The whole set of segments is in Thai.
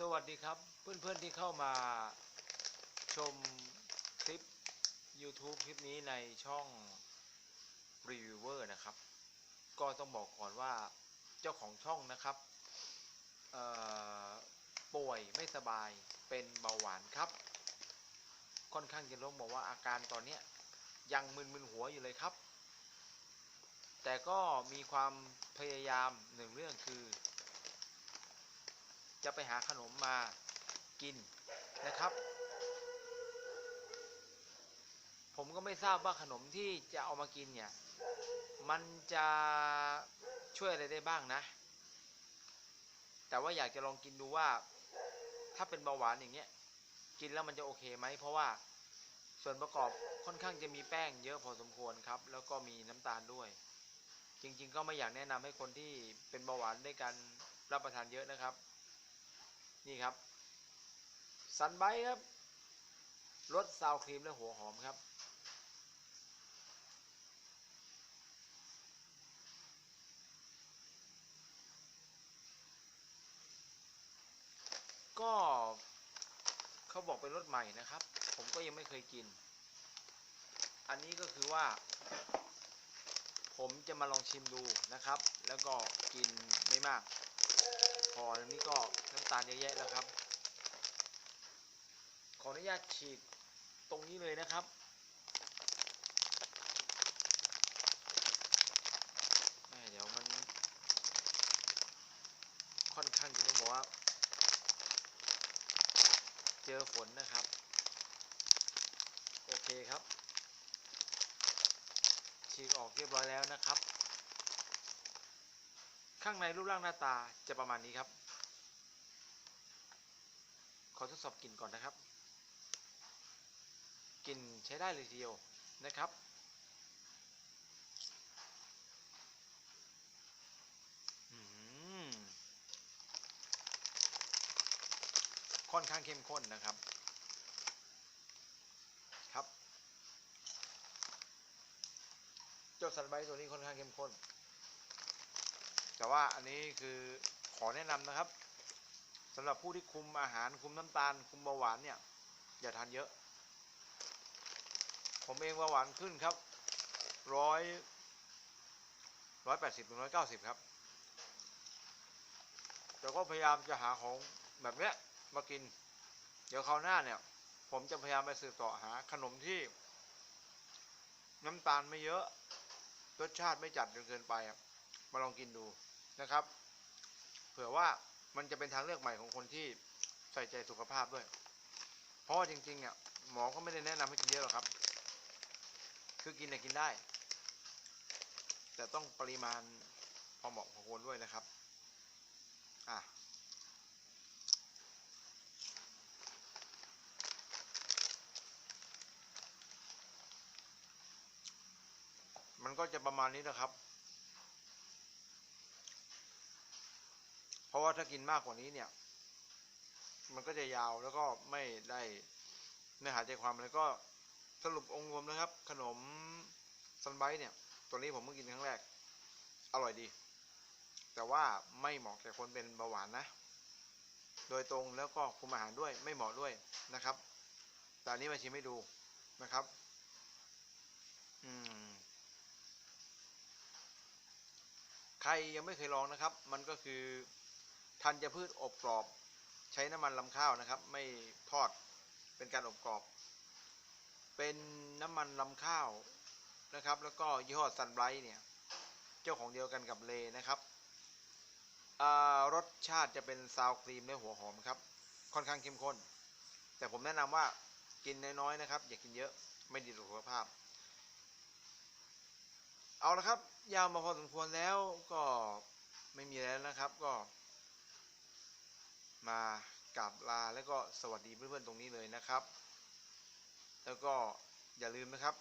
สวัสดีครับเพื่อนๆที่เข้ามาชมคลิป YouTube คลิปนี้ในช่อง Reviewer นะครับ ก็ต้องบอกก่อนว่าเจ้าของช่องนะครับป่วยไม่สบายเป็นเบาหวานครับ ค่อนข้างจะลงบอกว่าอาการตอนนี้ยยังมึนๆหัวอยู่เลยครับ แต่ก็มีความพยายามหนึ่งเรื่องคือ จะไปหาขนมมากินนะครับ ผมก็ไม่ทราบว่าขนมที่จะเอามากินเนี่ย มันจะช่วยอะไรได้บ้างนะ แต่ว่าอยากจะลองกินดูว่า ถ้าเป็นเบาหวานอย่างเงี้ย กินแล้วมันจะโอเคไหม เพราะว่าส่วนประกอบค่อนข้างจะมีแป้งเยอะพอสมควรครับ แล้วก็มีน้ำตาลด้วย จริงๆ ก็ไม่อยากแนะนำให้คนที่เป็นเบาหวานด้วยกันรับประทานเยอะนะครับ นี่ครับซันไบครับรสซาวครีมและหัวหอมครับ ก็เขาบอกเป็นรสใหม่นะครับ ผมก็ยังไม่เคยกิน อันนี้ก็คือว่า ผมจะมาลองชิมดูนะครับ แล้วก็กินไม่มาก พออันนี้ก็น้ำตาลเยอะแยะแล้วครับ ขออนุญาตฉีกตรงนี้เลยนะครับแม่เดี๋ยวมัน ค่อนข้างจะต้องบอกว่า เจอฝนนะครับ โอเคครับ ฉีกออกเรียบร้อยแล้วนะครับ ข้างในรูปร่างหน้าตาจะประมาณนี้ครับ ขอทดสอบกลิ่นก่อนนะครับ กลิ่นใช้ได้เลยทีเดียวนะครับ ค่อนข้างเข้มข้นนะครับครับเจ้าสันไบตัวนี้ค่อนข้างเข้มข้น แต่ว่าอันนี้คือขอแนะนำนะครับสำหรับผู้ที่คุมอาหารคุมน้ำตาล คุมเบาหวานเนี่ย อย่าทานเยอะ ผมเองเบาหวานขึ้นครับร้อยร้อยแปดสิบถึงร้อยเก้าสิบครับ แต่ก็พยายามจะหาของแบบเนี้ยมากิน เดี๋ยวคราวหน้าเนี่ย ผมจะพยายามไปสืบต่อหาขนมที่ น้ำตาลไม่เยอะ รสชาติไม่จัดจนเกินไปอะ มาลองกินดูนะครับ เผื่อว่ามันจะเป็นทางเลือกใหม่ของคนที่ใส่ใจสุขภาพด้วย เพราะว่าจริงๆเนี่ยหมอก็ไม่ได้แนะนำให้กินเยอะหรอกครับ คือกินเนี่ยกินได้ แต่ต้องปริมาณพอเหมาะพอควรด้วยนะครับอะมันก็จะประมาณนี้นะครับ เพ ราะว่าถ้ากินมากกว่านี้เนี่ย มันก็จะยาวแล้วก็ไม่ได้เนื้อหาใจความอะไรก็สรุปองค์รวมนะครับ ขนมซันไบต์เนี่ย ตัวนี้ผมเพิ่งกินครั้งแรก อร่อยดี แต่ว่าไม่เหมาะแก่คนเป็นเบาหวานนะ โดยตรงแล้วก็คุมอาหารด้วยไม่เหมาะด้วยนะครับแต่อันนี้มาชิมให้ดูนะครับ อืมใครยังไม่เคยลองนะครับ มันก็คือ ธัญพืชอบกรอบ ใช้น้ำมันลำข้าวนะครับ ไม่ทอดเป็นการอบกรอบ เป็นน้ำมันลำข้าวนะครับ แล้วก็ยี่ห้อซันไบรท์เนี่ย เจ้าของเดียวกันกับเลนะครับรสชาติจะเป็นซาวครีมและหัวหอมครับ ค่อนข้างเข้มข้น แต่ผมแนะนำว่ากินน้อยๆนะครับ อย่ากินเยอะไม่ดีต่อสุขภาพ เอาละครับ ยาวมาพอสมควรแล้วก็ไม่มีแล้วนะครับ ก็ มากราบลาแล้วก็สวัสดีเพื่อนๆตรงนี้เลยนะครับ แล้วก็อย่าลืมนะครับ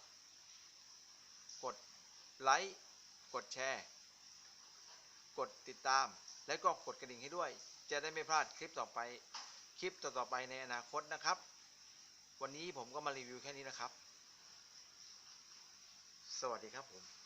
กดไลค์กดแชร์ กดติดตาม และก็กดกระดิ่งให้ด้วย จะได้ไม่พลาดคลิปต่อไปคลิปต่อๆไปในอนาคตนะครับ วันนี้ผมก็มารีวิวแค่นี้นะครับ สวัสดีครับผม